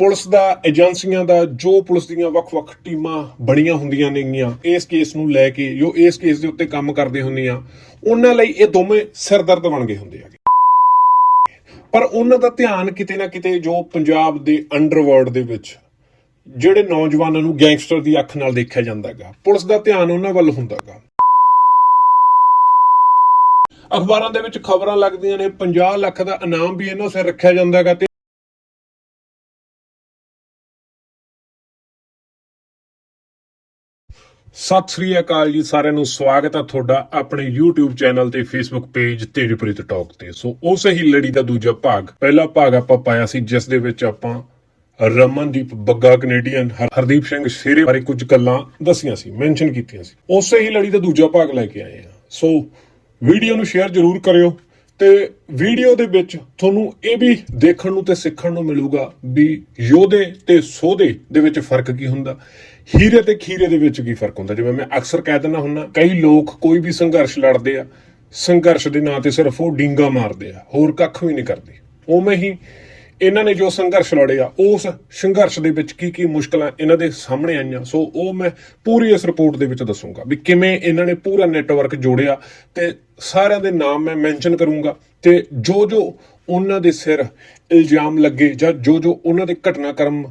Police ਦਾ, ਏਜੰਸੀਆਂ ਦਾ, ਜੋ police ਦੀਆਂ ਵੱਖ-ਵੱਖ ਟੀਮਾਂ ਬਣੀਆਂ ਹੁੰਦੀਆਂ ਨੇਗੀਆਂ, ਇਸ ਕੇਸ ਨੂੰ ਲੈ ਕੇ, ਜੋ ਇਸ ਕੇਸ ਦੇ ਉੱਤੇ ਕੰਮ ਕਰਦੇ ਹੁੰਦੇ ਆ, ਉਹਨਾਂ ਲਈ ਇਹ ਦੋਵੇਂ ਸਿਰਦਰਦ ਬਣ ਗਏ ਹੁੰਦੇ ਆ ਪਰ ਉਹਨਾਂ ਦਾ ਧਿਆਨ ਕਿਤੇ ਨਾ ਕਿਤੇ ਜੋ ਪੰਜਾਬ ਦੇ ਅੰਡਰਵਰਲਡ ਦੇ ਵਿੱਚ, ਜਿਹੜੇ ਨੌਜਵਾਨਾਂ ਨੂੰ ਗੈਂਗਸਟਰ ਦੀ ਅੱਖ ਨਾਲ ਦੇਖਿਆ ਜਾਂਦਾਗਾ ਪੁਲਿਸ ਦਾ ਧਿਆਨ ਉਹਨਾਂ ਵੱਲ ਹੁੰਦਾਗਾ ਅਖਬਾਰਾਂ ਦੇ ਵਿੱਚ ਖਬਰਾਂ ਲੱਗਦੀਆਂ ਨੇ 50 ਲੱਖ ਦਾ ਇਨਾਮ ਵੀ ਇਹਨਾਂ ਸਿਰ ਰੱਖਿਆ ਜਾਂਦਾਗਾ ਸਤਿ ਸ੍ਰੀ ਅਕਾਲ ਜੀ, ਸਾਰਿਆਂ ਨੂੰ ਸਵਾਗਤ ਹੈ ਤੁਹਾਡਾ ਆਪਣੇ YouTube ਚੈਨਲ ਤੇ Facebook page Tejpreet talk ਤੇ। ਸੋ ਉਸੇ ਹੀ ਲੜੀ ਦਾ ਦੂਜਾ ਭਾਗ, ਪਹਿਲਾ ਭਾਗ ਆਪਾਂ ਪਾਇਆ ਸੀ, ਜਿਸ ਦੇ ਵਿੱਚ ਆਪਾਂ ਰਮਨਦੀਪ ਬੱਗਾ ਕੈਨੇਡੀਅਨ ਹਰਦੀਪ ਸਿੰਘ ਸ਼ੇਰੇ ਬਾਰੇ ਕੁਝ ਗੱਲਾਂ ਦੱਸੀਆਂ ਸੀ ਮੈਂਸ਼ਨ ਕੀਤੀਆਂ ਸੀ। ਉਸੇ ਹੀ ਲੜੀ ਦਾ ਦੂਜਾ ਭਾਗ ਲੈ ਕੇ ਆਏ ਆ। ਸੋ ਵੀਡੀਓ ਨੂੰ ਸ਼ੇਅਰ ਜ਼ਰੂਰ ਕਰਿਓ ਤੇ ਵੀਡੀਓ ਦੇ ਵਿੱਚ ਤੁਹਾਨੂੰ ਇਹ ਵੀ ਦੇਖਣ ਨੂੰ ਤੇ ਸਿੱਖਣ ਨੂੰ ਮਿਲੂਗਾ ਵੀ ਯੋਧੇ ਤੇ ਸੋਧੇ ਦੇ ਵਿੱਚ ਫ਼ਰਕ ਕੀ ਹੁੰਦਾ। ਹੀਰੇ ਤੇ ਖੀਰੇ ਦੇ ਵਿੱਚ ਕੀ ਫ਼ਰਕ ਹੁੰਦਾ? ਜਿਵੇਂ ਮੈਂ ਅਕਸਰ ਕਹਿ ਦਿੰਦਾ ਹੁੰਨਾ ਕਈ ਲੋਕ ਕੋਈ ਵੀ ਸੰਘਰਸ਼ ਲੜਦੇ ਆ, ਸੰਘਰਸ਼ ਦੇ ਨਾਂ ਤੇ ਸਿਰਫ ਉਹ ਡਿੰਗਾ ਮਾਰਦੇ ਆ, ਹੋਰ ਕੱਖ ਵੀ ਨਹੀਂ ਕਰਦੇ। ਉਵੇਂ ਹੀ ਇਹਨਾਂ ਨੇ ਜੋ ਸੰਘਰਸ਼ ਲੜਿਆ ਉਸ ਸੰਘਰਸ਼ ਦੇ ਵਿੱਚ ਕੀ ਕੀ ਮੁਸ਼ਕਲਾਂ ਇਹਨਾਂ ਦੇ ਸਾਹਮਣੇ ਆਈਆਂ? ਸੋ ਉਹ ਮੈਂ ਪੂਰੀ ਇਸ ਰਿਪੋਰਟ ਦੇ ਵਿੱਚ ਦੱਸੂਗਾ ਵੀ ਕਿਵੇਂ ਇਹਨਾਂ ਨੇ ਪੂਰਾ ਨੈਟਵਰਕ ਜੋੜਿਆ ਤੇ ਸਾਰਿਆਂ ਦੇ ਨਾਮ ਮੈਂ ਮੈਂਸ਼ਨ ਕਰੂੰਗਾ ਤੇ ਜੋ ਜੋ ਉਹਨਾਂ ਦੇ ਸਿਰ ਇਲਜ਼ਾਮ ਲੱਗੇ ਜਾਂ ਜੋ ਜੋ ਉਹਨਾਂ ਦੇ ਘਟਨਾਕ੍ਰਮ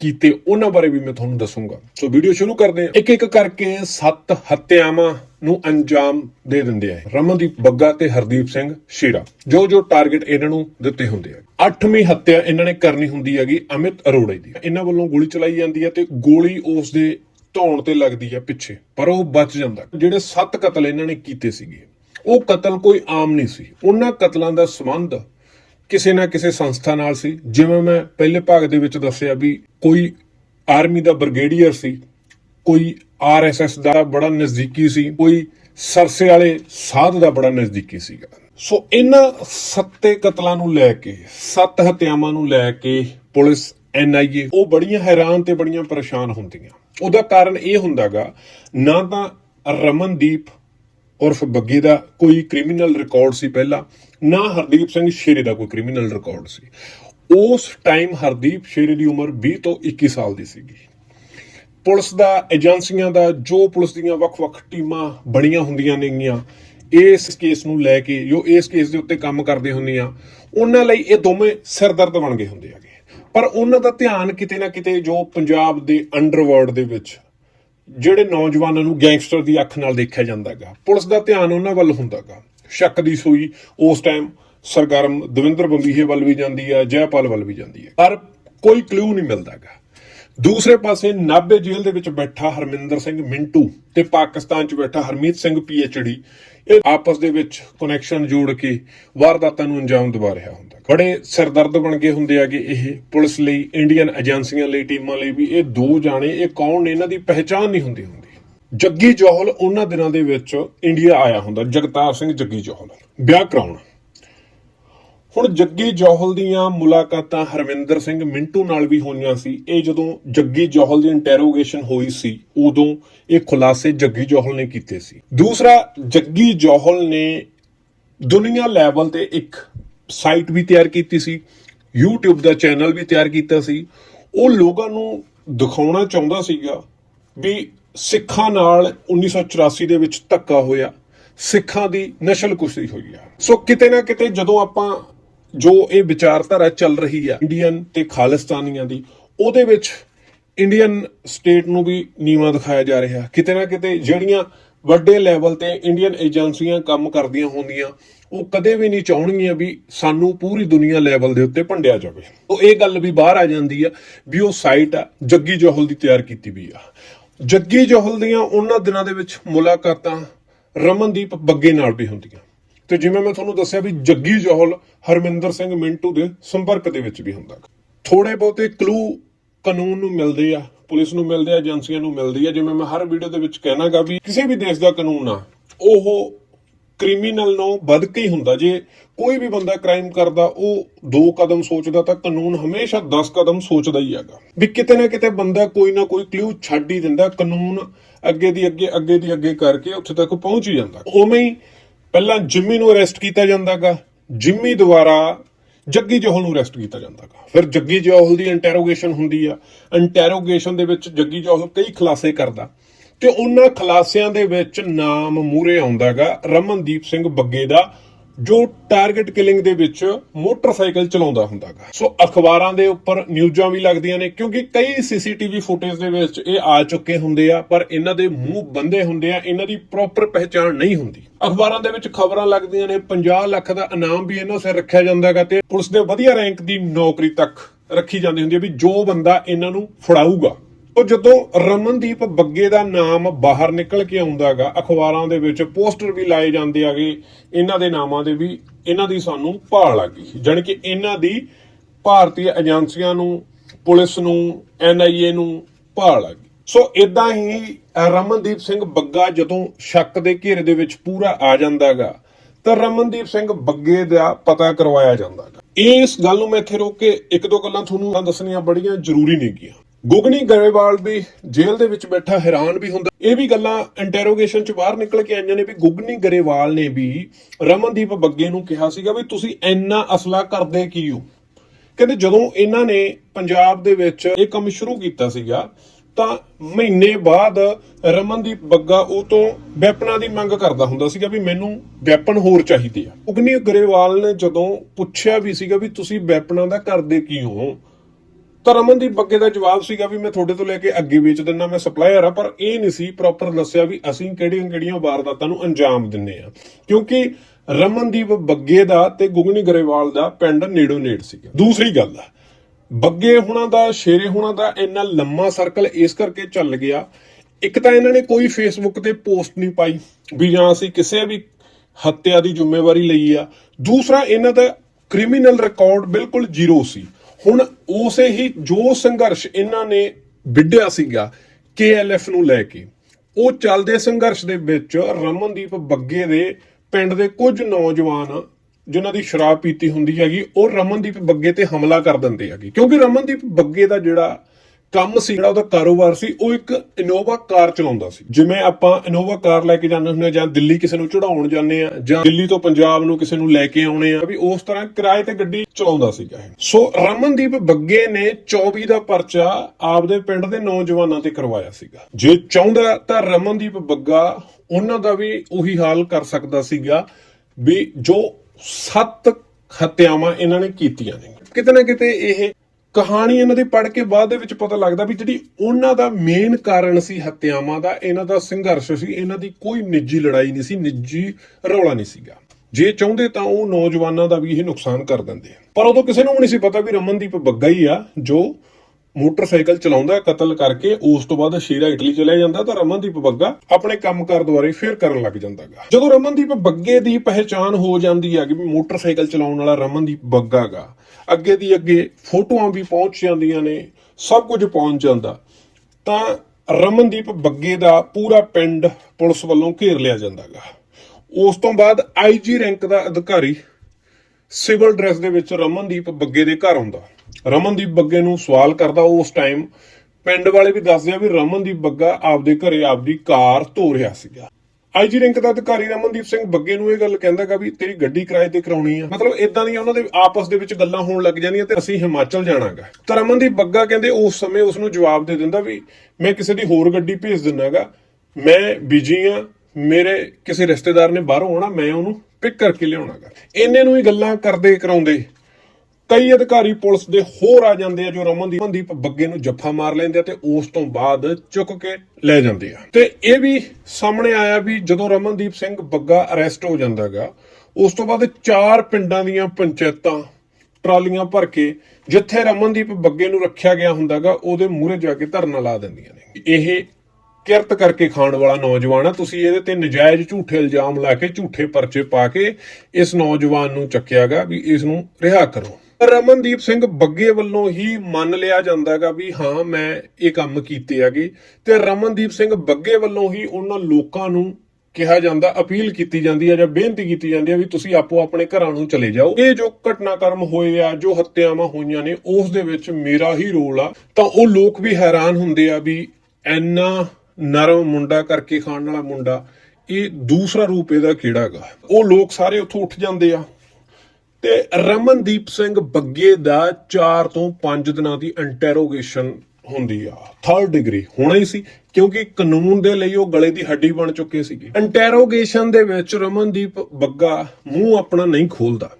ਕੀਤੇ ਉਹਨਾਂ ਬਾਰੇ ਵੀ ਮੈਂ ਤੁਹਾਨੂੰ ਦੱਸੂੰਗਾ। ਸੋ ਵੀਡੀਓ ਸ਼ੁਰੂ ਕਰਦੇ ਹਾਂ। ਇੱਕ ਇੱਕ ਕਰਕੇ ਸੱਤ ਹੱਤਿਆਵਾਂ ਨੂੰ ਅੰਜਾਮ ਦੇ ਦਿੰਦੇ ਆ ਰਮਨਦੀਪ ਬੱਗਾ ਤੇ ਹਰਦੀਪ ਸਿੰਘ ਸ਼ੇਰਾ। ਜੋ ਜੋ ਟਾਰਗੇਟ ਇਹਨਾਂ ਨੂੰ ਦਿੱਤੇ ਹੁੰਦੇ ਆ। ਅੱਠਵੀਂ ਹੱਤਿਆ ਇਹਨਾਂ ਨੇ ਕਰਨੀ ਹੁੰਦੀ ਹੈਗੀ ਅਮਿਤ ਅਰੋੜੇ ਦੀ। ਇਹਨਾਂ ਵੱਲੋਂ ਗੋਲੀ ਚਲਾਈ ਜਾਂਦੀ ਹੈ ਤੇ ਗੋਲੀ ਉਸ ਦੇ ਧੌਣ ਤੇ ਲੱਗਦੀ ਹੈ ਪਿੱਛੇ। ਪਰ ਉਹ ਬਚ ਜਾਂਦਾ। ਜਿਹੜੇ ਸੱਤ ਕਤਲ ਇਹਨਾਂ ਨੇ ਕੀਤੇ ਸੀਗੇ, ਉਹ ਕਤਲ ਕੋਈ ਆਮ ਨਹੀਂ ਸੀ। ਉਹਨਾਂ ਕਤਲਾਂ ਦਾ ਸੰਬੰਧ ਕਿਸੇ ਨਾ ਕਿਸੇ ਸੰਸਥਾ ਨਾਲ ਸੀ। ਜਿਵੇਂ ਮੈਂ ਪਹਿਲੇ ਭਾਗ ਦੇ ਵਿੱਚ ਦੱਸਿਆ ਵੀ ਕੋਈ ਆਰਮੀ ਦਾ ਬ੍ਰਿਗੇਡੀਅਰ ਸੀ, ਕੋਈ ਆਰਐਸਐਸ ਦਾ ਬੜਾ ਨਜ਼ਦੀਕੀ ਸੀ, ਕੋਈ ਸਰਸੇ ਵਾਲੇ ਸਾਧ ਦਾ ਬੜਾ ਨਜ਼ਦੀਕੀ ਸੀਗਾ। ਸੋ ਇਹਨਾਂ ਸੱਤੇ ਕਤਲਾਂ ਨੂੰ ਲੈ ਕੇ, ਸੱਤ ਹਤਿਆਵਾਂ ਨੂੰ ਲੈ ਕੇ ਪੁਲਿਸ, ਐਨਆਈਏ, ਉਹ ਬੜੀਆਂ ਹੈਰਾਨ ਤੇ ਬੜੀਆਂ ਪਰੇਸ਼ਾਨ ਹੁੰਦੀਆਂ। ਉਹਦਾ ਕਾਰਨ ਇਹ ਹੁੰਦਾਗਾ, ਨਾ ਤਾਂ ਰਮਨਦੀਪ ਉਰਫ ਬੱਗੀ ਦਾ ਕੋਈ ਕ੍ਰਿਮੀਨਲ ਰਿਕਾਰਡ ਸੀ ਪਹਿਲਾਂ ਨਾ ਹਰਦੀਪ ਸਿੰਘ ਸ਼ੇਰੇ ਦਾ ਕੋਈ ਕ੍ਰਿਮੀਨਲ ਰਿਕਾਰਡ ਸੀ। ਉਸ ਟਾਈਮ ਹਰਦੀਪ ਸ਼ੇਰੇ ਦੀ ਉਮਰ 20 ਤੋਂ 21 ਸਾਲ ਦੀ ਸੀਗੀ। ਪੁਲਿਸ ਦਾ, ਏਜੰਸੀਆਂ ਦਾ, ਜੋ ਪੁਲਿਸ ਦੀਆਂ ਵੱਖ-ਵੱਖ ਟੀਮਾਂ ਬਣੀਆਂ ਹੁੰਦੀਆਂ ਨੇਗੀਆਂ, ਇਸ ਕੇਸ ਨੂੰ ਲੈ ਕੇ, ਜੋ ਇਸ ਕੇਸ ਦੇ ਉੱਤੇ ਕੰਮ ਕਰਦੇ ਹੁੰਦੀਆਂ, ਉਹਨਾਂ ਲਈ ਇਹ ਦੋਵੇਂ ਸਿਰਦਰਦ ਬਣ ਗਏ ਹੁੰਦੇ ਹੈਗੇ। ਪਰ ਉਹਨਾਂ ਦਾ ਧਿਆਨ ਕਿਤੇ ਨਾ ਕਿਤੇ ਜੋ ਪੰਜਾਬ ਦੇ ਅੰਡਰਵਰਲਡ ਦੇ ਵਿੱਚ ਜਿਹੜੇ ਨੌਜਵਾਨਾਂ ਨੂੰ ਗੈਂਗਸਟਰ ਦੀ ਅੱਖ ਨਾਲ ਦੇਖਿਆ ਜਾਂਦਾ ਜਾਂਦਾਗਾ ਪੁਲਿਸ ਦਾ ਧਿਆਨ ਉਹਨਾਂ ਵੱਲ ਹੁੰਦਾਗਾ ਸ਼ੱਕ ਦੀ ਸੂਈ ਉਸ ਟਾਈਮ ਸਰਗਰਮ ਦਵਿੰਦਰ ਬੰਬੀਹੇ ਵੱਲ ਵੀ ਜਾਂਦੀ ਹੈ ਜੈਪਾਲ ਵੱਲ ਵੀ ਜਾਂਦੀ ਹੈ ਪਰ ਕੋਈ ਕਲੂ ਨਹੀਂ ਮਿਲਦਾਗਾ ਦੂਸਰੇ ਪਾਸੇ ਨਾਭੇ ਜੇਲ੍ਹ ਦੇ ਵਿੱਚ ਬੈਠਾ ਹਰਮਿੰਦਰ ਸਿੰਘ ਮਿੰਟੂ ਤੇ ਪਾਕਿਸਤਾਨ 'ਚ ਬੈਠਾ ਹਰਮੀਤ ਸਿੰਘ ਪੀਐਚਡੀ, ਇਹ ਆਪਸ ਦੇ ਵਿੱਚ ਕਨੈਕਸ਼ਨ ਜੋੜ ਕੇ ਵਾਰਦਾਤਾਂ ਨੂੰ ਅੰਜਾਮ ਦਿਵਾ ਰਿਹਾ ਹੁੰਦਾ। ਬੜੇ ਸਿਰਦਰਦ ਬਣ ਗਏ ਹੁੰਦੇ ਆਗੇ ਇਹ ਪੁਲਿਸ ਲਈ, ਇੰਡੀਅਨ ਏਜੰਸੀਆਂ ਲਈ, ਟੀਮਾਂ ਲਈ ਵੀ ਇਹ ਦੋ ਜਾਣੇ, ਇਹ ਕੌਣ ਨੇ, ਇਹਨਾਂ ਦੀ ਪਹਿਚਾਣ ਨਹੀਂ ਹੁੰਦੀ ਹੁੰਦੀ। ਜੱਗੀ ਜੋਹਲ ਉਹਨਾਂ ਦਿਨਾਂ ਦੇ ਵਿੱਚ ਇੰਡੀਆ ਆਇਆ ਹੁੰਦਾ, ਜਗਤਾਰ ਸਿੰਘ ਜੱਗੀ ਜੋਹਲ। ਵਿਆਹ ਕਰਾਉਣ। ਹੁਣ ਜੱਗੀ ਜੋਹਲ ਦੀਆਂ ਮੁਲਾਕਾਤਾਂ ਹਰਵਿੰਦਰ ਸਿੰਘ ਮਿੰਟੂ ਨਾਲ ਵੀ ਹੋਈਆਂ ਸੀ। ਇਹ ਜਦੋਂ ਜੱਗੀ ਜੋਹਲ ਦੀ ਇੰਟਰੋਗੇਸ਼ਨ ਹੋਈ ਸੀ, ਉਦੋਂ ਇਹ ਖੁਲਾਸੇ ਜੱਗੀ ਜੋਹਲ ਨੇ ਕੀਤੇ ਸੀ। ਦੂਸਰਾ, ਜੱਗੀ ਜੋਹਲ ਨੇ ਦੁਨੀਆ ਲੈਵਲ ਤੇ ਇੱਕ ਸਾਈਟ ਵੀ ਤਿਆਰ ਕੀਤੀ ਸੀ, YouTube ਦਾ ਚੈਨਲ ਵੀ ਤਿਆਰ ਕੀਤਾ ਸੀ। ਉਹ ਲੋਕਾਂ ਨੂੰ ਦਿਖਾਉਣਾ ਚਾਹੁੰਦਾ ਸੀਗਾ ਵੀ ਸਿੱਖਾਂ ਨਾਲ 1984 ਦੇ ਵਿੱਚ ਧੱਕਾ ਹੋਇਆ। ਸਿੱਖਾਂ ਦੀ ਨਸ਼ਲਕੁਸ਼ੀ ਹੋਈ ਆ। ਸੋ ਕਿਤੇ ਨਾ ਕਿਤੇ ਜਦੋਂ ਆਪਾਂ ਜੋ ਇਹ ਵਿਚਾਰਧਾਰਾ ਚੱਲ ਰਹੀ ਆ, ਇੰਡੀਅਨ ਤੇ ਖਾਲਿਸਤਾਨੀਆਂ ਦੀ, ਉਹਦੇ ਵਿੱਚ ਇੰਡੀਅਨ ਸਟੇਟ ਨੂੰ ਵੀ ਨੀਵਾ ਦਿਖਾਇਆ ਜਾ ਰਿਹਾ। ਕਿਤੇ ਨਾ ਕਿਤੇ ਜਿਹੜੀਆਂ ਵੱਡੇ ਲੈਵਲ ਤੇ ਇੰਡੀਅਨ ਏਜੰਸੀਆਂ ਕੰਮ ਕਰਦੀਆਂ ਹੁੰਦੀਆਂ, ਉਹ ਕਦੇ ਵੀ ਨਹੀਂ ਚਾਹਣਗੀਆਂ ਵੀ ਸਾਨੂੰ ਪੂਰੀ ਦੁਨੀਆ ਲੈਵਲ ਦੇ ਉੱਤੇ ਭੰਡਿਆ ਜਾਵੇ। ਉਹ ਇਹ ਗੱਲ ਵੀ ਬਾਹਰ ਆ ਜਾਂਦੀ ਆ ਵੀ ਉਹ ਸਾਈਟ ਆ, ਜੱਗੀ ਜੋਹਲ ਦੀ ਤਿਆਰ ਕੀਤੀ ਵੀ ਆ। ਜੱਗੀ ਜੋਹਲ ਦੀਆਂ ਉਹਨਾਂ ਦਿਨਾਂ ਦੇ ਵਿੱਚ ਮੁਲਾਕਾਤਾਂ ਰਮਨਦੀਪ ਬੱਗੇ ਨਾਲ ਵੀ ਹੁੰਦੀਆਂ। ਤੇ ਜਿਵੇਂ ਮੈਂ ਤੁਹਾਨੂੰ ਦੱਸਿਆ ਵੀ ਜੱਗੀ ਜੋਹਲ ਹਰਮਿੰਦਰ ਸਿੰਘ ਮਿੰਟੂ ਦੇ ਸੰਪਰਕ ਦੇ ਵਿੱਚ ਵੀ ਹੁੰਦਾ। ਥੋੜੇ ਬਹੁਤੇ ਕਲੂ ਕਾਨੂੰਨ ਨੂੰ ਮਿਲਦੇ ਆ, ਪੁਲਿਸ ਨੂੰ ਮਿਲਦੇ ਆ, ਏਜੰਸੀਆਂ ਨੂੰ ਮਿਲਦੀ ਆ। ਜਿਵੇਂ ਮੈਂ ਹਰ ਵੀਡੀਓ ਦੇ ਵਿੱਚ ਕਹਿਣਾਗਾ ਵੀ ਕਿਸੇ ਵੀ ਦੇਸ਼ ਦਾ ਕਾਨੂੰਨ ਆ, ਉਹ ਕ੍ਰਿਮੀਨਲ ਨੂੰ ਵੱਧ ਕੇ ਹੀ ਹੁੰਦਾ। ਜੇ ਕੋਈ ਵੀ ਬੰਦਾ ਕ੍ਰਾਈਮ ਕਰਦਾ, ਉਹ ਦੋ ਕਦਮ ਸੋਚਦਾ ਤਾਂ ਕਾਨੂੰਨ ਹਮੇਸ਼ਾ 10 ਕਦਮ ਸੋਚਦਾ ਹੀ ਹੈਗਾ। ਵੀ ਕਿਤੇ ਨਾ ਕਿਤੇ ਬੰਦਾ ਕੋਈ ਨਾ ਕੋਈ ਕਲੂ ਛੱਡ ਹੀ ਦਿੰਦਾ। ਕਾਨੂੰਨ ਅੱਗੇ ਦੀ ਅੱਗੇ ਅੱਗੇ ਦੀ ਅੱਗੇ ਕਰਕੇ ਉੱਥੇ ਤੱਕ ਪਹੁੰਚ ਹੀ ਜਾਂਦਾ। ਉਵੇਂ ਹੀ ਪਹਿਲਾਂ ਜਿੰਮੀ ਨੂੰ ਅਰੈਸਟ ਕੀਤਾ ਜਾਂਦਾਗਾ। ਜਿੰਮੀ ਦੁਆਰਾ ਜੱਗੀ ਜੋਹਲ ਨੂੰ ਅਰੈਸਟ ਕੀਤਾ ਜਾਂਦਾਗਾ। ਫਿਰ ਜੱਗੀ ਜੋਹਲ ਦੀ ਇੰਟਰੋਗੇਸ਼ਨ ਹੁੰਦੀ ਆ। ਇੰਟਰੋਗੇਸ਼ਨ ਦੇ ਵਿੱਚ ਜੱਗੀ ਜੋਹਲ ਕਈ ਖੁਲਾਸੇ ਕਰਦਾ। ਤੇ ਉਹਨਾਂ ਖੁਲਾਸਿਆਂ ਦੇ ਵਿੱਚ ਨਾਮ ਮੂਰੇ ਆਉਂਦਾਗਾ ਰਮਨਦੀਪ ਸਿੰਘ ਬੱਗੇ ਦਾ, ਜੋ ਟਾਰਗੇਟ ਕਿਲਿੰਗ ਦੇ ਵਿੱਚ ਮੋਟਰਸਾਈਕਲ ਚਲਾਉਂਦਾ ਹੁੰਦਾਗਾ। ਸੋ ਅਖਬਾਰਾਂ ਦੇ ਉੱਪਰ ਨਿਊਜ਼ਾਂ ਵੀ ਲੱਗਦੀਆਂ ਨੇ, ਕਿਉਂਕਿ ਕਈ ਸੀਸੀਟੀਵੀ ਫੁਟੇਜ ਦੇ ਵਿੱਚ ਇਹ ਆ ਚੁੱਕੇ ਹੁੰਦੇ ਆ, ਪਰ ਇਹਨਾਂ ਦੇ ਮੂੰਹ ਬੰਦੇ ਹੁੰਦੇ ਆ, ਇਹਨਾਂ ਦੀ ਪ੍ਰੋਪਰ ਪਹਿਚਾਣ ਨਹੀਂ ਹੁੰਦੀ। ਅਖਬਾਰਾਂ ਦੇ ਵਿੱਚ ਖਬਰਾਂ ਲੱਗਦੀਆਂ ਨੇ 50 ਲੱਖ ਦਾ ਇਨਾਮ ਵੀ ਇਹਨਾਂ ਸਿਰ ਰੱਖਿਆ ਜਾਂਦਾਗਾ ਤੇ ਪੁਲਿਸ ਦੇ ਵਧੀਆ ਰੈਂਕ ਦੀ ਨੌਕਰੀ ਤੱਕ ਰੱਖੀ ਜਾਂਦੀ ਹੁੰਦੀ ਹੈ ਵੀ ਜੋ ਬੰਦਾ ਇਹਨਾਂ ਨੂੰ ਫੜਾਊਗਾ। ਉਹ ਜਦੋਂ ਰਮਨਦੀਪ ਬੱਗੇ ਦਾ ਨਾਮ ਬਾਹਰ ਨਿਕਲ ਕੇ ਆਉਂਦਾਗਾ, ਅਖਬਾਰਾਂ ਦੇ ਵਿੱਚ ਪੋਸਟਰ ਵੀ ਲਾਏ ਜਾਂਦੇ ਆਗੇ, ਇਹਨਾਂ ਦੇ ਨਾਮਾਂ ਦੇ ਵੀ ਇਹਨਾਂ ਦੀ ਸਾਨੂੰ ਭਾਲ ਆ ਗਈ ਜਾਣੀ ਕਿ ਇਹਨਾਂ ਦੀ ਭਾਰਤੀ ਏਜੰਸੀਆਂ ਨੂੰ, ਪੁਲਿਸ ਨੂੰ, ਐਨਆਈਏ ਨੂੰ ਭਾਲ ਆ ਗਈ ਸੋ ਇਦਾਂ ਹੀ ਰਮਨਦੀਪ ਸਿੰਘ ਬੱਗਾ ਜਦੋਂ ਸ਼ੱਕ ਦੇ ਘੇਰੇ ਦੇ ਵਿੱਚ ਪੂਰਾ ਆ ਜਾਂਦਾਗਾ, ਤਾਂ ਰਮਨਦੀਪ ਸਿੰਘ ਬੱਗੇ ਦਾ ਪਤਾ ਕਰਵਾਇਆ ਜਾਂਦਾਗਾ। ਇਸ ਗੱਲ ਨੂੰ ਮੈਂ ਇੱਥੇ ਰੋਕ ਕੇ ਇੱਕ ਦੋ ਗੱਲਾਂ ਤੁਹਾਨੂੰ ਦੱਸਣੀਆਂ ਬੜੀਆਂ ਜ਼ਰੂਰੀ ਨੇਗੀਆਂ। ਗੁਗਨੀ ਗਰੇਵਾਲ ਵੀ ਜੇਲ੍ਹ ਦੇ ਵਿੱਚ ਬੈਠਾ, ਹੈਰਾਨ ਵੀ ਹੁੰਦਾ। ਇਹ ਵੀ ਗੱਲਾਂ ਇੰਟਰੋਗੇਸ਼ਨ ਚ ਬਾਹਰ ਨਿਕਲ ਕੇ ਆਈਆਂ ਨੇ ਵੀ ਗੁਗਨੀ ਗਰੇਵਾਲ ਨੇ ਵੀ ਰਮਨਦੀਪ ਬੱਗੇ ਨੂੰ ਕਿਹਾ ਸੀਗਾ ਵੀ ਤੁਸੀਂ ਇੰਨਾ ਅਸਲਾ ਕਰਦੇ ਕੀ ਹੋ ਕਹਿੰਦੇ ਜਦੋਂ ਇਹਨਾਂ ਨੇ ਪੰਜਾਬ ਦੇ ਵਿੱਚ ਇਹ ਕੰਮ ਸ਼ੁਰੂ ਕੀਤਾ ਸੀਗਾ, ਤਾਂ ਮਹੀਨੇ ਬਾਅਦ ਰਮਨਦੀਪ ਬੱਗਾ ਉਹ ਤੋਂ ਵੈਪਨਾਂ ਦੀ ਮੰਗ ਕਰਦਾ ਹੁੰਦਾ ਸੀਗਾ ਵੀ ਮੈਨੂੰ ਵੈਪਨ ਹੋਰ ਚਾਹੀਦੇ ਆ। ਉਗਨੀ ਗਰੇਵਾਲ ਨੇ ਜਦੋਂ ਪੁੱਛਿਆ ਵੀ ਸੀਗਾ ਵੀ ਤੁਸੀਂ ਵੈਪਨਾਂ ਦਾ ਕਰਦੇ ਕਿਉਂ? ਹੋ ਤਾਂ ਰਮਨਦੀਪ ਬੱਗੇ ਦਾ ਜਵਾਬ ਸੀਗਾ ਵੀ ਮੈਂ ਤੁਹਾਡੇ ਤੋਂ ਲੈ ਕੇ ਅੱਗੇ ਵੇਚ ਦਿੰਦਾ ਮੈਂ ਸਪਲਾਇਰ ਆ, ਪਰ ਇਹ ਨਹੀਂ ਸੀ ਪ੍ਰੋਪਰ ਦੱਸਿਆ ਵੀ ਅਸੀਂ ਕਿਹੜੀਆਂ ਕਿਹੜੀਆਂ ਵਾਰਦਾਤਾਂ ਨੂੰ ਅੰਜਾਮ ਦਿੰਨੇ ਆ। ਕਿਉਂਕਿ ਰਮਨਦੀਪ ਬੱਗੇ ਦਾ ਤੇ ਗੁਗਨੀ ਗਰੇਵਾਲ ਦਾ ਪਿੰਡ ਨੇੜੋ ਨੇੜ ਸੀਗਾ। ਦੂਸਰੀ ਗੱਲ ਆ ਬੱਗੇ ਹੁਣਾਂ ਦਾ, ਸ਼ੇਰੇ ਹੁਣਾਂ ਦਾ ਇੰਨਾ ਲੰਮਾ ਸਰਕਲ ਇਸ ਕਰਕੇ ਚੱਲ ਗਿਆ, ਇੱਕ ਤਾਂ ਇਹਨਾਂ ਨੇ ਕੋਈ ਫੇਸਬੁੱਕ ਤੇ ਪੋਸਟ ਨਹੀਂ ਪਾਈ ਵੀ ਜਾਂ ਅਸੀਂ ਕਿਸੇ ਵੀ ਹੱਤਿਆ ਦੀ ਜ਼ਿੰਮੇਵਾਰੀ ਲਈ ਆ। ਦੂਸਰਾ, ਇਹਨਾਂ ਦਾ ਕ੍ਰਿਮੀਨਲ ਰਿਕਾਰਡ ਬਿਲਕੁਲ ਜ਼ੀਰੋ ਸੀ। ਹੁਣ ਉਸੇ ਹੀ ਜੋ ਸੰਘਰਸ਼ ਇਹਨਾਂ ਨੇ ਵਿੱਢਿਆ ਸੀਗਾ ਕੇਐਲਐਫ ਨੂੰ ਲੈ ਕੇ, ਉਹ ਚੱਲਦੇ ਸੰਘਰਸ਼ ਦੇ ਵਿੱਚ ਰਮਨਦੀਪ ਬੱਗੇ ਦੇ ਪਿੰਡ ਦੇ ਕੁਝ ਨੌਜਵਾਨ ਜਿਨ੍ਹਾਂ ਦੀ ਸ਼ਰਾਬ ਪੀਤੀ ਹੁੰਦੀ ਹੈਗੀ, ਉਹ ਰਮਨਦੀਪ ਬੱਗੇ ਤੇ ਹਮਲਾ ਕਰ ਦਿੰਦੇ ਹੈਗੇ। ਕਿਉਂਕਿ ਰਮਨਦੀਪ ਬੱਗੇ ਦਾ ਜਿਹੜਾ ਕੰਮ ਸੀ ਜਿਹੜਾ ਉਹਦਾ ਕਾਰੋਬਾਰ ਸੀ, ਉਹ ਇੱਕ ਇਨੋਵਾ ਕਾਰ ਚਲਾਉਂਦਾ ਸੀ। ਜਿਵੇਂ ਆਪਾਂ ਇਨੋਵਾ ਕਾਰ ਲੈ ਕੇ ਜਾਂਦੇ ਹੁੰਦੇ ਆ ਜਾਂ ਦਿੱਲੀ ਕਿਸੇ ਨੂੰ ਚੜਾਉਣ ਜਾਂਦੇ ਆ ਜਾਂ ਦਿੱਲੀ ਤੋਂ ਪੰਜਾਬ ਨੂੰ ਕਿਸੇ ਨੂੰ ਲੈ ਕੇ ਆਉਣੇ ਆ ਵੀ ਉਸ ਤਰ੍ਹਾਂ ਕਿਰਾਏ ਤੇ ਗੱਡੀ ਚਲਾਉਂਦਾ ਸੀਗਾ ਇਹ। ਸੋ ਰਮਨਦੀਪ ਬੱਗੇ ਨੇ 24 ਦਾ ਪਰਚਾ ਆਪਦੇ ਪਿੰਡ ਦੇ ਨੌਜਵਾਨਾਂ ਤੇ ਕਰਵਾਇਆ ਸੀਗਾ। ਜੇ ਚਾਹੁੰਦਾ ਤਾਂ ਰਮਨਦੀਪ ਬੱਗਾ ਉਹਨਾਂ ਦਾ ਵੀ ਉਹੀ ਹਾਲ ਕਰ ਸਕਦਾ ਸੀਗਾ ਵੀ ਜੋ ਸੱਤ ਹੱਤਿਆਵਾਂ ਇਹਨਾਂ ਨੇ ਕੀਤੀਆਂ ਨੇ। ਕਿਤੇ ਨਾ ਕਿਤੇ ਇਹ ਕਹਾਣੀ ਇਹਨਾਂ ਦੀ ਪੜ੍ਹ ਕੇ ਬਾਅਦ ਦੇ ਵਿੱਚ ਪਤਾ ਲੱਗਦਾ ਵੀ ਜਿਹੜੀ ਉਹਨਾਂ ਦਾ ਮੇਨ ਕਾਰਨ ਸੀ ਹੱਤਿਆਵਾਂ ਦਾ, ਇਹਨਾਂ ਦਾ ਸੰਘਰਸ਼ ਸੀ, ਇਹਨਾਂ ਦੀ ਕੋਈ ਨਿੱਜੀ ਲੜਾਈ ਨਹੀਂ ਸੀ, ਨਿੱਜੀ ਰੌਲਾ ਨਹੀਂ ਸੀਗਾ। ਜੇ ਚਾਹੁੰਦੇ ਤਾਂ ਉਹ ਨੌਜਵਾਨਾਂ ਦਾ ਵੀ ਇਹ ਨੁਕਸਾਨ ਕਰ ਦਿੰਦੇ ਪਰ ਉਦੋਂ ਕਿਸੇ ਨੂੰ ਵੀ ਨਹੀਂ ਸੀ ਪਤਾ ਵੀ ਰਮਨਦੀਪ ਬੱਗਾ ਹੀ ਆ, ਜੋ ਮੋਟਰਸਾਈਕਲ ਚਲਾਉਂਦਾ, ਕਤਲ ਕਰਕੇ ਉਸ ਤੋਂ ਬਾਅਦ ਸ਼ੇਰਾ ਇਟਲੀ ਚਲਿਆ ਜਾਂਦਾ ਤਾਂ ਰਮਨਦੀਪ ਬੱਗਾ ਆਪਣੇ ਕੰਮਕਾਰ ਦੁਆਰੇ ਫੇਰ ਕਰਨ ਲੱਗ ਜਾਂਦਾਗਾ। ਜਦੋਂ ਰਮਨਦੀਪ ਬੱਗੇ ਦੀ ਪਹਿਚਾਨ ਹੋ ਜਾਂਦੀ ਹੈ ਕਿ ਮੋਟਰਸਾਈਕਲ ਚਲਾਉਣ ਵਾਲਾ ਰਮਨਦੀਪ ਬੱਗਾਗਾ ਅੱਗੇ ਦੀ ਅੱਗੇ ਫੋਟੋਆਂ ਵੀ ਪਹੁੰਚ ਜਾਂਦੀਆਂ ਨੇ, ਸਭ ਕੁਝ ਪਹੁੰਚ ਜਾਂਦਾ, ਤਾਂ ਰਮਨਦੀਪ ਬੱਗੇ ਦਾ ਪੂਰਾ ਪਿੰਡ ਪੁਲਿਸ ਵੱਲੋਂ ਘੇਰ ਲਿਆ ਜਾਂਦਾਗਾ। ਉਸ ਤੋਂ ਬਾਅਦ ਆਈਜੀ ਰੈਂਕ ਦਾ ਅਧਿਕਾਰੀ ਸਿਵਲ ਡਰੈਸ ਦੇ ਵਿੱਚ ਰਮਨਦੀਪ ਬੱਗੇ ਦੇ ਘਰ ਆਉਂਦਾ। ਰਮਨਦੀਪ ਬੱਗੇ ਨੂੰ ਸਵਾਲ ਕਰਦਾ ਉਸ ਟਾਈਮ ਪਿੰਡ ਵਾਲੇ ਵੀ ਦੱਸਦੇ ਆ ਵੀ ਰਮਨਦੀਪ ਬੱਗਾ ਆਪਦੇ ਘਰੇ ਆਪਦੀ ਕਾਰ ਧੋ ਰਿਹਾ ਸੀਗਾ। ਆਈਜੀ ਰੈਂਕ ਦਾ ਅਧਿਕਾਰੀ ਰਮਨਦੀਪ ਸਿੰਘ ਬੱਗੇ ਨੂੰ ਇਹ ਗੱਲ ਕਹਿੰਦਾਗਾ ਵੀ ਤੇਰੀ ਗੱਡੀ ਕਿਰਾਏ ਤੇ ਕਰਾਉਣੀ ਆ। ਮਤਲਬ ਇਦਾਂ ਦੀਆਂ ਉਹਨਾਂ ਦੇ ਆਪਸ ਦੇ ਵਿੱਚ ਗੱਲਾਂ ਹੋਣ ਲੱਗ ਜਾਂਦੀਆਂ ਤੇ ਅਸੀਂ ਹਿਮਾਚਲ ਜਾਣਾਗਾ ਤਾਂ ਰਮਨਦੀਪ ਬੱਗਾ ਕਹਿੰਦੇ ਉਸ ਸਮੇਂ ਉਸ ਨੂੰ ਜਵਾਬ ਦੇ ਦਿੰਦਾ ਵੀ ਮੈਂ ਕਿਸੇ ਦੀ ਹੋਰ ਗੱਡੀ ਭੇਜ ਦਿੰਨਾਗਾ ਮੈਂ ਬਿਜ਼ੀ ਆ, ਮੇਰੇ ਕਿਸੇ ਰਿਸ਼ਤੇਦਾਰ ਨੇ ਬਾਹਰੋਂ ਆਉਣਾ, ਮੈਂ ਉਹਨੂੰ ਪਿਕ ਕਰਕੇ ਲਿਆਉਣਾਗਾ ਇੰਨੇ ਨੂੰ ਹੀ ਗੱਲਾਂ ਕਰਦੇ ਕਰਾਉਂਦੇ। ਕਈ ਅਧਿਕਾਰੀ ਪੁਲਿਸ ਦੇ ਹੋਰ ਆ ਜਾਂਦੇ ਆ ਜੋ ਰਮਨਦੀਪ ਬੱਗੇ ਨੂੰ ਜੱਫਾ ਮਾਰ ਲੈਂਦੇ ਆ ਤੇ ਉਸ ਤੋਂ ਬਾਅਦ ਚੁੱਕ ਕੇ ਲੈ ਜਾਂਦੇ ਆ। ਤੇ ਇਹ ਵੀ ਸਾਹਮਣੇ ਆਇਆ ਵੀ ਜਦੋਂ ਰਮਨਦੀਪ ਸਿੰਘ ਬੱਗਾ ਅਰੈਸਟ ਹੋ ਜਾਂਦਾਗਾ ਉਸ ਤੋਂ ਬਾਅਦ ਚਾਰ ਪਿੰਡਾਂ ਦੀਆਂ ਪੰਚਾਇਤਾਂ ਟਰਾਲੀਆਂ ਭਰ ਕੇ ਜਿੱਥੇ ਰਮਨਦੀਪ ਬੱਗੇ ਨੂੰ ਰੱਖਿਆ ਗਿਆ ਹੁੰਦਾਗਾ ਉਹਦੇ ਮੂਹਰੇ ਜਾ ਕੇ ਧਰਨਾ ਲਾ ਦਿੰਦੀਆਂ ਨੇ। ਇਹ ਕਿਰਤ ਕਰਕੇ ਖਾਣ ਵਾਲਾ ਨੌਜਵਾਨ ਆ, ਤੁਸੀਂ ਇਹਦੇ ਤੇ ਨਜਾਇਜ਼ ਝੂਠੇ ਇਲਜ਼ਾਮ ਲਾ ਕੇ ਝੂਠੇ ਪਰਚੇ ਪਾ ਕੇ ਇਸ ਨੌਜਵਾਨ ਨੂੰ ਚੱਕਿਆਗਾ ਵੀ ਇਸ ਨੂੰ ਰਿਹਾ ਕਰੋ। ਰਮਨਦੀਪ ਸਿੰਘ ਬੱਗੇ ਵੱਲੋਂ ਹੀ ਮੰਨ ਲਿਆ ਜਾਂਦਾ ਜਾਂਦਾਗਾ ਵੀ ਹਾਂ, ਮੈਂ ਇਹ ਕੰਮ ਕੀਤੇ ਹੈਗੇ। ਤੇ ਰਮਨਦੀਪ ਸਿੰਘ ਬੱਗੇ ਵੱਲੋਂ ਹੀ ਉਹਨਾਂ ਲੋਕਾਂ ਨੂੰ ਕਿਹਾ ਜਾਂਦਾ, ਅਪੀਲ ਕੀਤੀ ਜਾਂਦੀ ਹੈ ਜਾਂ ਬੇਨਤੀ ਕੀਤੀ ਜਾਂਦੀ ਹੈ ਵੀ ਤੁਸੀਂ ਆਪੋ ਆਪਣੇ ਘਰਾਂ ਨੂੰ ਚਲੇ ਜਾਓ। ਇਹ ਜੋ ਘਟਨਾਕ੍ਰਮ ਹੋਏ ਆ, ਜੋ ਹੱਤਿਆਵਾਂ ਹੋਈਆਂ ਨੇ, ਉਸ ਦੇ ਵਿੱਚ ਮੇਰਾ ਹੀ ਰੋਲ ਆ। ਤਾਂ ਉਹ ਲੋਕ ਵੀ ਹੈਰਾਨ ਹੁੰਦੇ ਆ ਵੀ ਐਨਾ ਨਰਮ ਮੁੰਡਾ ਕਰਕੇ ਖਾਣ ਵਾਲਾ ਮੁੰਡਾ, ਇਹ ਦੂਸਰਾ ਰੂਪ ਇਹਦਾ ਕਿਹੜਾ ਕਿਹੜਾਗਾ? ਉਹ ਲੋਕ ਸਾਰੇ ਉੱਥੋਂ ਉੱਠ ਜਾਂਦੇ ਆ। ਤੇ ਰਮਨਦੀਪ ਸਿੰਘ ਬੱਗੇ ਦਾ 4 ਤੋਂ 5 ਦਿਨਾਂ ਦੀ ਇੰਟਰੋਗੇਸ਼ਨ ਹੁੰਦੀ ਆ। ਥਰਡ ਡਿਗਰੀ ਹੋਣਾ ਹੀ ਸੀ, ਕਿਉਂਕਿ ਕਾਨੂੰਨ ਦੇ ਲਈ ਉਹ ਗਲੇ ਦੀ ਹੱਡੀ ਬਣ ਚੁੱਕੇ ਸੀਗੇ। ਇੰਟਰੋਗੇਸ਼ਨ ਦੇ ਵਿੱਚ ਰਮਨਦੀਪ ਬੱਗਾ ਮੂੰਹ ਆਪਣਾ ਨਹੀਂ ਖੋਲਦਾ।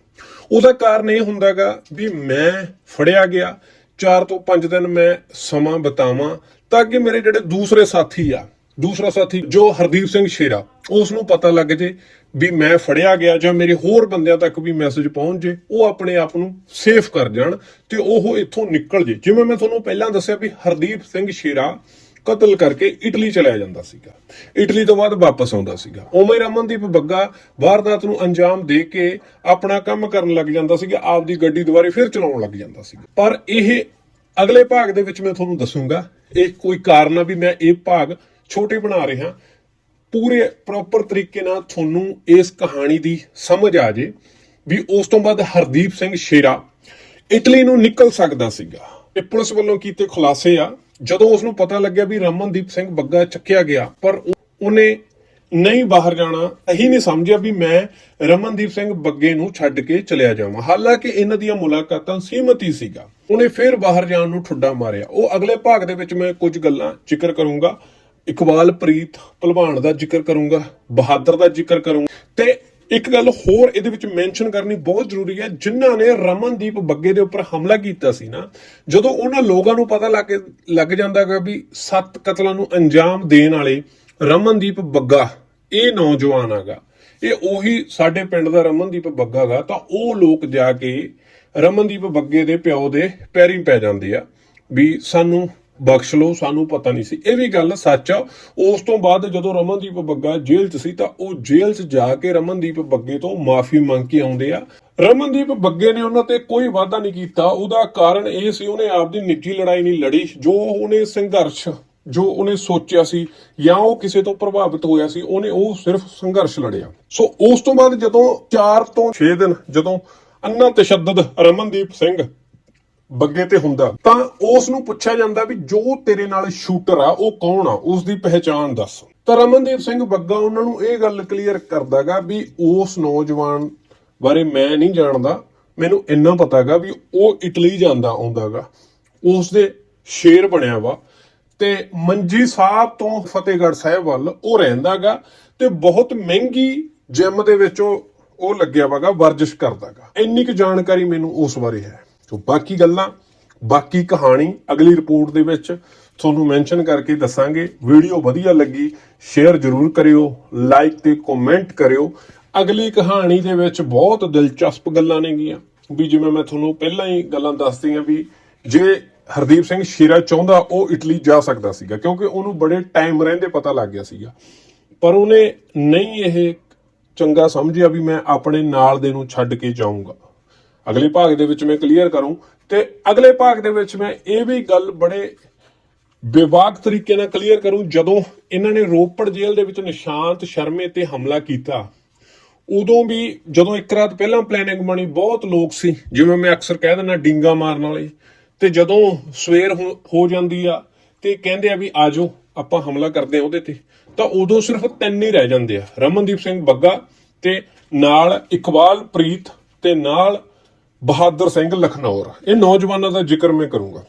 ਉਹਦਾ ਕਾਰਨ ਇਹ ਹੁੰਦਾਗਾ ਵੀ ਮੈਂ ਫੜਿਆ ਗਿਆ 4 ਤੋਂ 5 ਦਿਨ ਮੈਂ ਸਮਾਂ ਬਿਤਾਵਾਂ ਤਾਂ ਕਿ ਮੇਰੇ ਜਿਹੜੇ ਦੂਸਰੇ ਸਾਥੀ ਆ, ਦੂਸਰਾ ਸਾਥੀ ਜੋ ਹਰਦੀਪ ਸਿੰਘ ਸ਼ੇਰਾ ਉਸ ਨੂੰ ਪਤਾ ਲੱਗ ਜੇ ਵੀ ਮੈਂ ਫੜਿਆ ਗਿਆ ਜਾਂ ਮੇਰੇ ਹੋਰ ਬੰਦਿਆਂ ਤੱਕ ਵੀ ਮੈਸੇਜ ਪਹੁੰਚ ਜੇ, ਉਹ ਆਪਣੇ ਆਪ ਨੂੰ ਸੇਫ ਕਰ ਜਾਣ ਤੇ ਉਹ ਇੱਥੋਂ ਨਿਕਲ ਜੇ। ਜਿਵੇਂ ਮੈਂ ਤੁਹਾਨੂੰ ਪਹਿਲਾਂ ਦੱਸਿਆ ਵੀ ਹਰਦੀਪ ਸਿੰਘ ਸ਼ੇਰਾ ਕਤਲ ਕਰਕੇ ਇਟਲੀ ਚਲਿਆ ਜਾਂਦਾ ਸੀਗਾ। ਇਟਲੀ ਤੋਂ ਬਾਅਦ ਵਾਪਸ ਆਉਂਦਾ ਸੀਗਾ। ਉਵੇਂ ਰਮਨਦੀਪ ਬੱਗਾ ਵਾਰਦਾਤ ਨੂੰ ਅੰਜਾਮ ਦੇ ਕੇ ਆਪਣਾ ਕੰਮ ਕਰਨ ਲੱਗ ਜਾਂਦਾ ਸੀਗਾ, ਆਪਦੀ ਗੱਡੀ ਦੁਬਾਰੇ ਫਿਰ ਚਲਾਉਣ ਲੱਗ ਜਾਂਦਾ ਸੀਗਾ। ਪਰ ਇਹ ਅਗਲੇ ਭਾਗ ਦੇ ਵਿੱਚ ਮੈਂ ਤੁਹਾਨੂੰ ਦੱਸੂਗਾ, ਇਹ ਕੋਈ ਕਾਰਨ ਆ ਵੀ ਮੈਂ ਇਹ ਭਾਗ ਛੋਟੇ ਬਣਾ ਰਿਹਾ। ਪੂਰੇ ਪ੍ਰੋਪਰ ਤਰੀਕੇ ਨਾਲ ਤੁਹਾਨੂੰ ਇਸ ਕਹਾਣੀ ਦੀ ਸਮਝ ਆ ਜੇ ਵੀ ਉਸ ਤੋਂ ਬਾਅਦ ਹਰਦੀਪ ਸਿੰਘ ਸ਼ੇਰਾ ਇਟਲੀ ਨੂੰ ਨਿਕਲ ਸਕਦਾ ਸੀਗਾ। ਇਹ ਪੁਲਿਸ ਵੱਲੋਂ ਕੀਤੇ ਖੁਲਾਸੇ ਆ। ਜਦੋਂ ਉਸ ਨੂੰ ਪਤਾ ਲੱਗਿਆ ਵੀ ਰਮਨਦੀਪ ਸਿੰਘ ਬੱਗਾ ਚੱਕਿਆ ਗਿਆ, ਪਰ ਉਹਨੇ ਨਹੀਂ ਬਾਹਰ ਜਾਣਾ, ਅਹੀ ਨਹੀਂ ਸਮਝਿਆ ਵੀ ਮੈਂ ਰਮਨਦੀਪ ਸਿੰਘ ਬੱਗੇ ਨੂੰ ਛੱਡ ਕੇ ਚਲਿਆ ਜਾਵਾਂ। ਹਾਲਾਂਕਿ ਇਹਨਾਂ ਦੀਆਂ ਮੁਲਾਕਾਤਾਂ ਸੀਮਤ ਹੀ ਸੀਗਾ। ਉਹਨੇ ਫਿਰ ਬਾਹਰ ਜਾਣ ਨੂੰ ਠੁੱਡਾ ਮਾਰਿਆ। ਉਹ ਅਗਲੇ ਭਾਗ ਦੇ ਵਿੱਚ ਮੈਂ ਕੁਝ ਗੱਲਾਂ ਜ਼ਿਕਰ ਕਰੂੰਗਾ। ਇਕਬਾਲ, ਪ੍ਰੀਤ ਭਲਵਾਨ ਦਾ ਜ਼ਿਕਰ ਕਰੂੰਗਾ, ਬਹਾਦਰ ਦਾ ਜ਼ਿਕਰ ਕਰੂੰਗਾ। ਤੇ ਇੱਕ ਗੱਲ ਹੋਰ ਇਹਦੇ ਵਿੱਚ ਮੈਂਸ਼ਨ ਕਰਨੀ ਬਹੁਤ ਜ਼ਰੂਰੀ ਹੈ, ਜਿਨ੍ਹਾਂ ਨੇ ਰਮਨਦੀਪ ਬੱਗੇ ਦੇ ਉੱਪਰ ਹਮਲਾ ਕੀਤਾ ਸੀ ਨਾ, ਜਦੋਂ ਉਹਨਾਂ ਲੋਕਾਂ ਨੂੰ ਪਤਾ ਲੱਗ ਲੱਗ ਜਾਂਦਾ ਹੈ ਵੀ ਸੱਤ ਕਤਲਾਂ ਨੂੰ ਅੰਜਾਮ ਦੇਣ ਵਾਲੇ ਰਮਨਦੀਪ ਬੱਗਾ, ਇਹ ਨੌਜਵਾਨ ਹੈਗਾ। ਇਹ ਉਹੀ ਸਾਡੇ ਪਿੰਡ ਦਾ ਰਮਨਦੀਪ ਬੱਗਾ ਗਾ ਤਾਂ ਉਹ ਲੋਕ ਜਾ ਕੇ ਰਮਨਦੀਪ ਬੱਗੇ ਦੇ ਪਿਓ ਦੇ ਪੈਰੀਂ ਪੈ ਜਾਂਦੇ ਆ, ਵੀ ਸਾਨੂੰ ਬਖਸ਼ ਲਓ, ਸਾਨੂੰ ਪਤਾ ਨਹੀਂ ਸੀ। ਇਹ ਵੀ ਗੱਲ ਸੱਚ ਆ। ਉਸ ਤੋਂ ਬਾਅਦ ਜਦੋਂ ਰਮਨਦੀਪ ਬੱਗਾ ਜੇਲ੍ਹ 'ਚ ਸੀ ਤਾਂ ਉਹ ਜੇਲ੍ਹ 'ਚ ਜਾ ਕੇ ਰਮਨਦੀਪ ਬੱਗੇ ਤੋਂ ਮਾਫੀ ਮੰਗ ਕੇ ਆਉਂਦੇ ਆ। ਰਮਨਦੀਪ ਬੱਗੇ ਨੇ ਉਹਨਾਂ ਤੇ ਕੋਈ ਵਾਅਦਾ ਨਹੀਂ ਕੀਤਾ। ਉਹਦਾ ਕਾਰਨ ਇਹ ਸੀ, ਉਹਨੇ ਆਪਦੀ ਨਿੱਜੀ ਲੜਾਈ ਨਹੀਂ ਲੜੀ। ਜੋ ਉਹਨੇ ਸੰਘਰਸ਼, ਜੋ ਉਹਨੇ ਸੋਚਿਆ ਸੀ ਜਾਂ ਉਹ ਕਿਸੇ ਤੋਂ ਪ੍ਰਭਾਵਿਤ ਹੋਇਆ ਸੀ, ਉਹਨੇ ਉਹ ਸਿਰਫ ਸੰਘਰਸ਼ ਲੜਿਆ। ਸੋ ਉਸ ਤੋਂ ਬਾਅਦ ਜਦੋਂ 4 ਤੋਂ 6 ਦਿਨ ਜਦੋਂ ਅੰਨਾ ਤਸ਼ੱਦਦ ਰਮਨਦੀਪ ਸਿੰਘ ਬੱਗੇ ਤੇ ਹੁੰਦਾ। ਤਾਂ ਉਸ ਨੂੰ ਪੁੱਛਿਆ ਜਾਂਦਾ ਵੀ ਜੋ ਤੇਰੇ ਨਾਲ ਸ਼ੂਟਰ ਆ, ਉਹ ਕੌਣ ਆ? ਉਸ ਦੀ ਪਹਿਚਾਣ ਦੱਸ। ਤਾਂ ਰਮਨਦੀਪ ਸਿੰਘ ਬੱਗਾ ਉਹਨਾਂ ਨੂੰ ਇਹ ਗੱਲ ਕਲੀਅਰ ਕਰਦਾਗਾ ਵੀ ਉਸ ਨੌਜਵਾਨ ਬਾਰੇ ਮੈਂ ਨਹੀਂ ਜਾਣਦਾ। ਮੈਨੂੰ ਇੰਨਾ ਪਤਾਗਾ ਵੀ ਉਹ ਇਟਲੀ ਜਾਂਦਾ ਆਉਂਦਾਗਾ। ਉਸ ਦੇ ਸ਼ੇਰ ਬਣਿਆ ਵਾ। ਤੇ ਮੰਜੀ ਸਾਹਿਬ ਤੋਂ ਫਤਿਹਗੜ੍ਹ ਸਾਹਿਬ ਵੱਲ ਉਹ ਰਹਿੰਦਾਗਾ ਤੇ ਬਹੁਤ ਮਹਿੰਗੀ ਜਿਮ ਦੇ ਵਿੱਚ ਉਹ ਉਹ ਲੱਗਿਆ ਵਾਗਾ, ਵਰਜਿਸ਼ ਕਰਦਾਗਾ। ਇੰਨੀ ਕੁ ਜਾਣਕਾਰੀ ਮੈਨੂੰ ਉਸ ਬਾਰੇ ਹੈ। ਸੋ ਬਾਕੀ ਗੱਲਾਂ, ਬਾਕੀ ਕਹਾਣੀ ਅਗਲੀ ਰਿਪੋਰਟ ਦੇ ਵਿੱਚ ਤੁਹਾਨੂੰ ਮੈਂਸ਼ਨ ਕਰਕੇ ਦੱਸਾਂਗੇ। ਵੀਡੀਓ ਵਧੀਆ ਲੱਗੀ, ਸ਼ੇਅਰ ਜ਼ਰੂਰ ਕਰਿਓ, ਲਾਈਕ ਤੇ ਕਮੈਂਟ ਕਰਿਓ। ਅਗਲੀ ਕਹਾਣੀ ਦੇ ਵਿੱਚ ਬਹੁਤ ਦਿਲਚਸਪ ਗੱਲਾਂ ਨੇਗੀਆਂ। ਵੀ ਜਿਵੇਂ ਮੈਂ ਤੁਹਾਨੂੰ ਪਹਿਲਾਂ ਹੀ ਗੱਲਾਂ ਦੱਸਦੀਆਂ ਵੀ ਜੇ ਹਰਦੀਪ ਸਿੰਘ ਸ਼ੇਰਾ ਚਾਹੁੰਦਾ ਉਹ ਇਟਲੀ ਜਾ ਸਕਦਾ ਸੀਗਾ, ਕਿਉਂਕਿ ਉਹਨੂੰ ਬੜੇ ਟਾਈਮ ਰਹਿੰਦੇ ਪਤਾ ਲੱਗ ਗਿਆ ਸੀਗਾ। ਪਰ ਉਹਨੇ ਨਹੀਂ ਇਹ ਚੰਗਾ ਸਮਝਿਆ ਵੀ ਮੈਂ ਆਪਣੇ ਨਾਲ ਦੇ ਨੂੰ ਛੱਡ ਕੇ ਜਾਊਂਗਾ। ਅਗਲੇ ਭਾਗ ਦੇ ਵਿੱਚ ਮੈਂ ਕਲੀਅਰ ਕਰੂੰ ਤੇ ਅਗਲੇ ਭਾਗ ਦੇ ਵਿੱਚ ਮੈਂ ਇਹ ਵੀ ਗੱਲ ਬੜੇ ਵਿਵਾਕ ਤਰੀਕੇ ਨਾਲ ਕਲੀਅਰ ਕਰੂੰ, ਜਦੋਂ ਇਹਨਾਂ ਨੇ ਰੋਪੜ ਜੇਲ੍ਹ ਦੇ ਵਿੱਚ ਨਿਸ਼ਾਂਤ ਸ਼ਰਮੇ ਤੇ ਹਮਲਾ ਕੀਤਾ, ਉਦੋਂ ਵੀ ਜਦੋਂ ਇੱਕ ਰਾਤ ਪਹਿਲਾਂ ਪਲੈਨਿੰਗ ਬਣੀ, ਬਹੁਤ ਲੋਕ ਸੀ, ਜਿਵੇਂ ਮੈਂ ਅਕਸਰ ਕਹਿ ਦਿੰਦਾ, ਡਿੰਗਾ ਮਾਰਨ ਵਾਲੇ, ਤੇ ਜਦੋਂ ਸਵੇਰ ਹੋ ਹੋ ਜਾਂਦੀ ਆ, ਤੇ ਕਹਿੰਦੇ ਆ ਵੀ ਆਜੋ, ਆਪਾਂ ਹਮਲਾ ਕਰਦੇ ਆ ਉਹਦੇ ਤੇ, ਤਾਂ ਉਦੋਂ ਸਿਰਫ ਤਿੰਨ ਹੀ ਰਹਿ ਜਾਂਦੇ ਆ, ਰਮਨਦੀਪ ਸਿੰਘ ਬੱਗਾ ਤੇ ਨਾਲ ਇਕਬਾਲ ਪ੍ਰੀਤ ਤੇ ਨਾਲ ਬਹਾਦਰ ਸਿੰਘ ਲਖਨੌਰ। ਇਹ ਨੌਜਵਾਨਾਂ ਦਾ ਜ਼ਿਕਰ ਮੈਂ ਕਰੂੰਗਾ।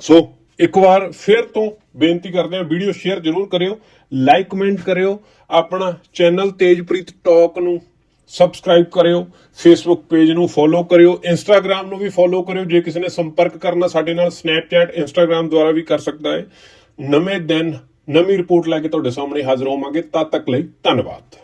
ਸੋ, ਇੱਕ ਵਾਰ ਫਿਰ ਤੋਂ ਬੇਨਤੀ ਕਰਦੇ ਹਾਂ, ਵੀਡੀਓ ਸ਼ੇਅਰ ਜ਼ਰੂਰ ਕਰਿਓ, ਲਾਈਕ ਕਮੈਂਟ ਕਰਿਓ, ਆਪਣਾ ਚੈਨਲ ਤੇਜਪ੍ਰੀਤ ਟਾਕ ਨੂੰ ਸਬਸਕ੍ਰਾਈਬ ਕਰਿਓ ਫੇਸਬੁੱਕ ਪੇਜ ਨੂੰ ਫੋਲੋ ਕਰਿਓ ਇੰਸਟਾਗ੍ਰam ਨੂੰ ਵੀ ਫੋਲੋ ਕਰਿਓ, ਜੇ ਕਿਸੇ ਨੇ ਸੰਪਰਕ ਕਰਨਾ ਸਾਡੇ ਨਾਲ ਸਨੈਪਚੈਟ ਇੰਸਟਾਗ੍ਰam ਦੁਆਰਾ ਵੀ ਕਰ ਸਕਦਾ ਹੈ। ਨਵੇਂ ਦਿਨ, ਨਵੀਂ ਰਿਪੋਰਟ ਲੈ ਕੇ ਤੁਹਾਡੇ ਸਾਹਮਣੇ ਹਾਜ਼ਰ ਹੋਵਾਂਗੇ। ਤਦ ਤੱਕ ਲਈ ਧੰਨਵਾਦ।